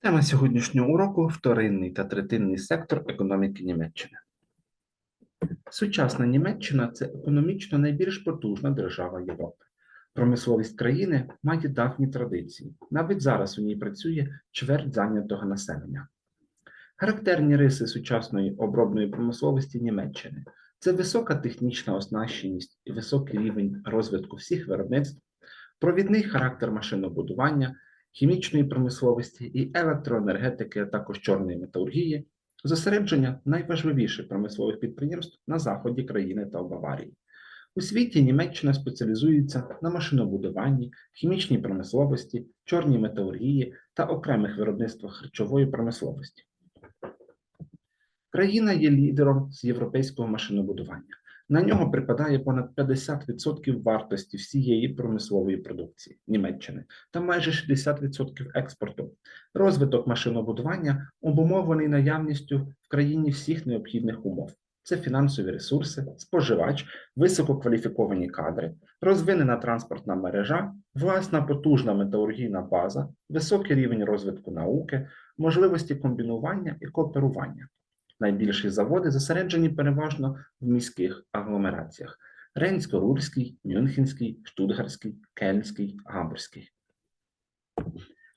Тема сьогоднішнього уроку вторинний та третинний сектор економіки Німеччини. Сучасна Німеччина це економічно найбільш потужна держава Європи. Промисловість країни має давні традиції. Навіть зараз у ній працює чверть зайнятого населення. Характерні риси сучасної обробної промисловості Німеччини це висока технічна оснащеність і високий рівень розвитку всіх виробництв, провідний характер машинобудування, хімічної промисловості і електроенергетики, а також чорної металургії, зосередження найважливіших промислових підприємств на заході країни та в Баварії. У світі Німеччина спеціалізується на машинобудуванні, хімічній промисловості, чорній металургії та окремих виробництвах харчової промисловості. Країна є лідером з європейського машинобудування. На нього припадає понад 50% вартості всієї промислової продукції Німеччини та майже 60% експорту. Розвиток машинобудування обумовлений наявністю в країні всіх необхідних умов. Це фінансові ресурси, споживач, висококваліфіковані кадри, розвинена транспортна мережа, власна потужна металургійна база, високий рівень розвитку науки, можливості комбінування і кооперування. Найбільші заводи зосереджені переважно в міських агломераціях: Рейнсько-Рурський, Мюнхенський, Штутгарський, Кельнський, Гамбурзький.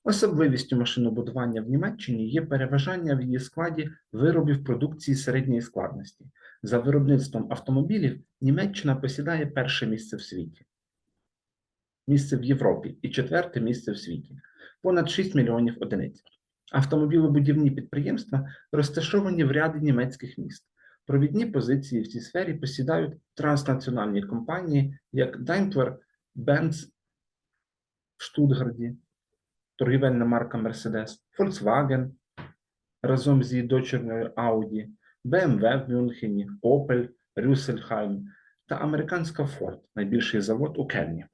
Особливістю машинобудування в Німеччині є переважання в її складі виробів продукції середньої складності. За виробництвом автомобілів Німеччина посідає перше місце в світі, місце в Європі і четверте місце в світі понад 6 мільйонів одиниць. Автомобілебудівні підприємства розташовані в ряді німецьких міст. Провідні позиції в цій сфері посідають транснаціональні компанії, як Daimler, Benz в Штутгарді, торгівельна марка Mercedes, Volkswagen разом з її дочірною Audi, BMW в Мюнхені, Opel, Rüsselsheim та американська Ford, найбільший завод у Кельні.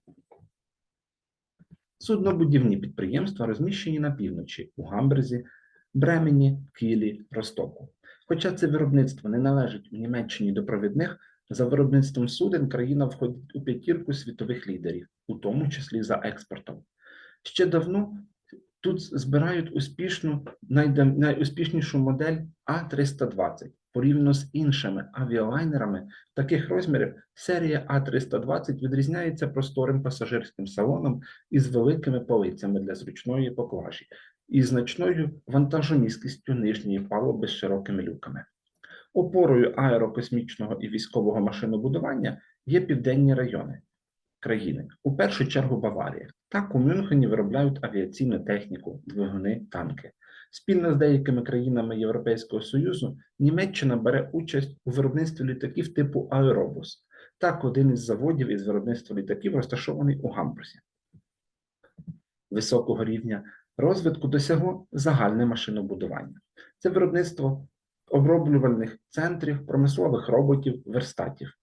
Суднобудівні підприємства розміщені на півночі у Гамбурзі, Бремені, Кілі, Ростоку. Хоча це виробництво не належить у Німеччині до провідних, за виробництвом суден країна входить у п'ятірку світових лідерів, у тому числі за експортом. Ще давно тут збирають успішну, найуспішнішу модель А320. Порівняно з іншими авіалайнерами таких розмірів, серія А320 відрізняється просторим пасажирським салоном із великими полицями для зручної поклажі і значною вантажомісткістю нижньої палуби з широкими люками. Опорою аерокосмічного і військового машинобудування є південні райони країни, у першу чергу Баварія. Так у Мюнхені виробляють авіаційну техніку, двигуни, танки. Спільно з деякими країнами Європейського Союзу Німеччина бере участь у виробництві літаків типу Аеробус. Так, один із заводів із виробництва літаків розташований у Гамбурзі. Високого рівня розвитку досягло загальне машинобудування. Це виробництво оброблювальних центрів, промислових роботів, верстатів.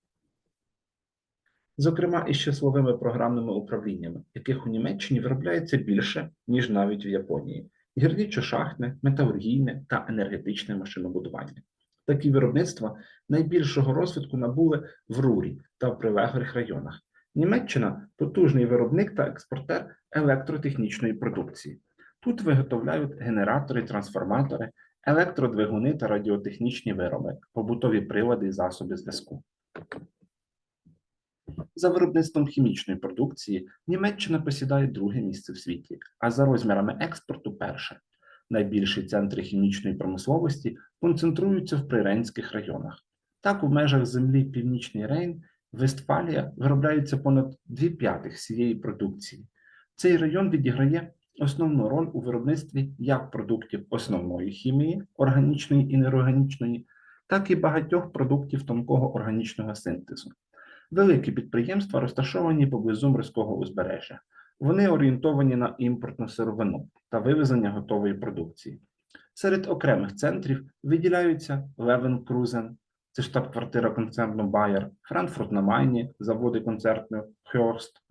Зокрема, із числовими програмними управліннями, яких у Німеччині виробляється більше, ніж навіть в Японії гірничо-шахтне, металургійне та енергетичне машинобудування. Такі виробництва найбільшого розвитку набули в Рурі та в прилеглих районах. Німеччина потужний виробник та експортер електротехнічної продукції. Тут виготовляють генератори, трансформатори, електродвигуни та радіотехнічні вироби, побутові прилади і засоби зв'язку. За виробництвом хімічної продукції Німеччина посідає друге місце в світі, а за розмірами експорту перше. Найбільші центри хімічної промисловості концентруються в приренських районах. Так, у межах землі Північний Рейн, Вестфалія виробляється понад 2 п'ятих всієї продукції. Цей район відіграє основну роль у виробництві як продуктів основної хімії, органічної і неорганічної, так і багатьох продуктів тонкого органічного синтезу. Великі підприємства розташовані поблизу морського узбережжя. Вони орієнтовані на імпортну сировину та вивезення готової продукції. Серед окремих центрів виділяються Левенкрузен, це штаб-квартира концерну Bayer, Франкфурт на Майні, заводи концертну Хьорст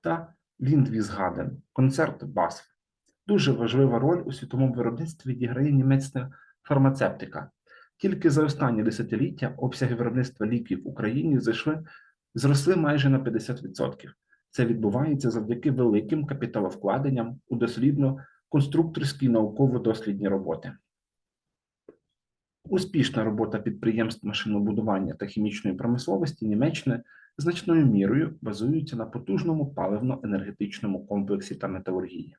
та Ліндвізгаден, концерт BASF. Дуже важлива роль у світовому виробництві відіграє німецька фармацевтика. Тільки за останні десятиліття обсяги виробництва ліків в Україні зайшли зросли майже на 50%. Це відбувається завдяки великим капіталовкладенням у дослідну конструкторські науково-дослідні роботи. Успішна робота підприємств машинобудування та хімічної промисловості Німеччини значною мірою базується на потужному паливно-енергетичному комплексі та металургії.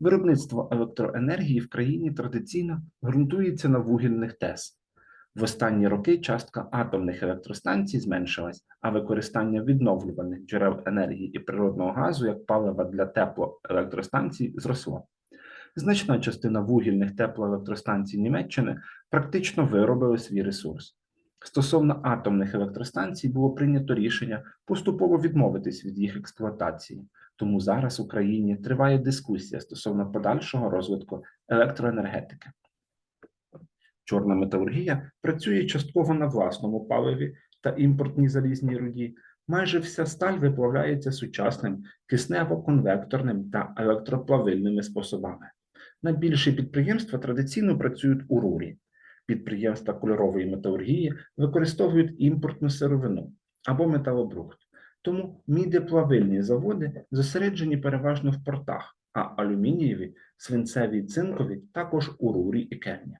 Виробництво електроенергії в країні традиційно ґрунтується на вугільних ТЕС. В останні роки частка атомних електростанцій зменшилась, а використання відновлюваних джерел енергії і природного газу як палива для теплоелектростанцій зросло. Значна частина вугільних теплоелектростанцій Німеччини практично виробили свій ресурс. Стосовно атомних електростанцій було прийнято рішення поступово відмовитись від їх експлуатації. Тому зараз в Україні триває дискусія стосовно подальшого розвитку електроенергетики. Чорна металургія працює частково на власному паливі та імпортній залізній руді. Майже вся сталь виплавляється сучасним киснево-конвекторним та електроплавильними способами. Найбільші підприємства традиційно працюють у рурі. Підприємства кольорової металургії використовують імпортну сировину або металобрухт. Тому мідеплавильні заводи зосереджені переважно в портах, а алюмінієві, свинцеві і цинкові також у Рурі і Кельні.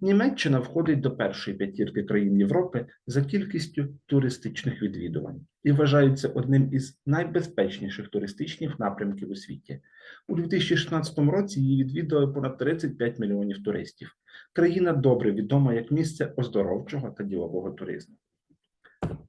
Німеччина входить до першої п'ятірки країн Європи за кількістю туристичних відвідувань і вважається одним із найбезпечніших туристичних напрямків у світі. У 2016 році її відвідали понад 35 мільйонів туристів. Країна добре відома як місце оздоровчого та ділового туризму.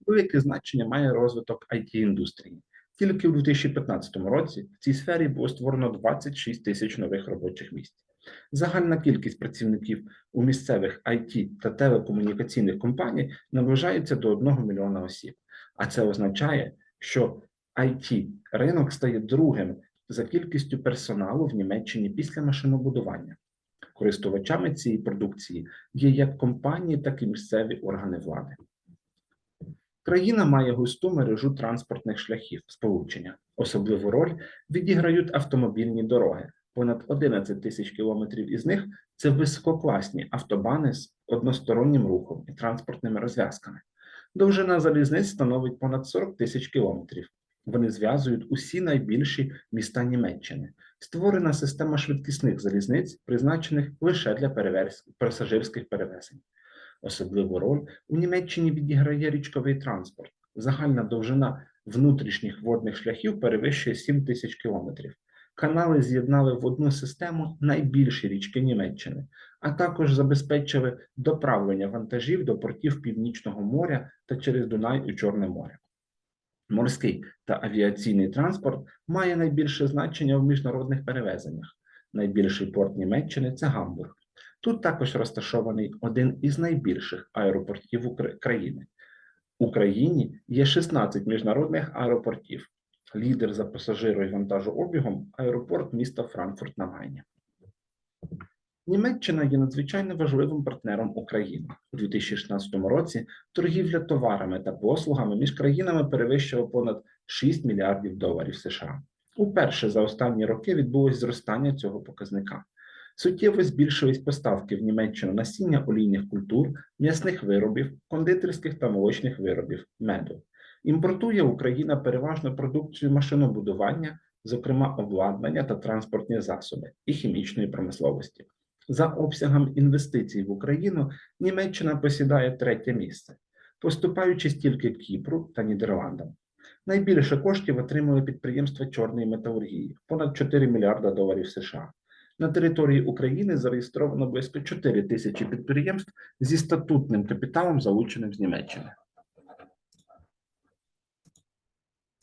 Велике значення має розвиток IT-індустрії. Тільки у 2015 році в цій сфері було створено 26 тисяч нових робочих місць. Загальна кількість працівників у місцевих IT та телекомунікаційних компаній наближається до 1 мільйона осіб. А це означає, що IT ринок стає другим за кількістю персоналу в Німеччині після машинобудування. Користувачами цієї продукції є як компанії, так і місцеві органи влади. Країна має густу мережу транспортних шляхів сполучення. Особливу роль відіграють автомобільні дороги. Понад 11 тисяч кілометрів із них це висококласні автобани з одностороннім рухом і транспортними розв'язками. Довжина залізниць становить понад 40 тисяч кілометрів. Вони зв'язують усі найбільші міста Німеччини. Створена система швидкісних залізниць, призначених лише для пасажирських перевезень. Особливу роль у Німеччині відіграє річковий транспорт. Загальна довжина внутрішніх водних шляхів перевищує 7 тисяч кілометрів. Канали з'єднали в одну систему найбільші річки Німеччини, а також забезпечили доправлення вантажів до портів Північного моря та через Дунай у Чорне море. Морський та авіаційний транспорт має найбільше значення в міжнародних перевезеннях. Найбільший порт Німеччини це Гамбург. Тут також розташований один із найбільших аеропортів Укра- країни. У країні є 16 міжнародних аеропортів. Лідер за пасажиро і вантажообігом аеропорт міста Франкфурт на Майні. Німеччина є надзвичайно важливим партнером України. У 2016 році торгівля товарами та послугами між країнами перевищила понад 6 мільярдів доларів США. Уперше за останні роки відбулось зростання цього показника. Суттєво збільшились поставки в Німеччину насіння олійних культур, м'ясних виробів, кондитерських та молочних виробів, меду. Імпортує Україна переважно продукцію машинобудування, зокрема обладнання та транспортні засоби і хімічної промисловості. За обсягом інвестицій в Україну Німеччина посідає третє місце, поступаючи стільки Кіпру та Нідерландам. Найбільше коштів отримує підприємство чорної металургії понад 4 мільярда доларів США. На території України зареєстровано близько 4 тисячі підприємств зі статутним капіталом, залученим з Німеччини.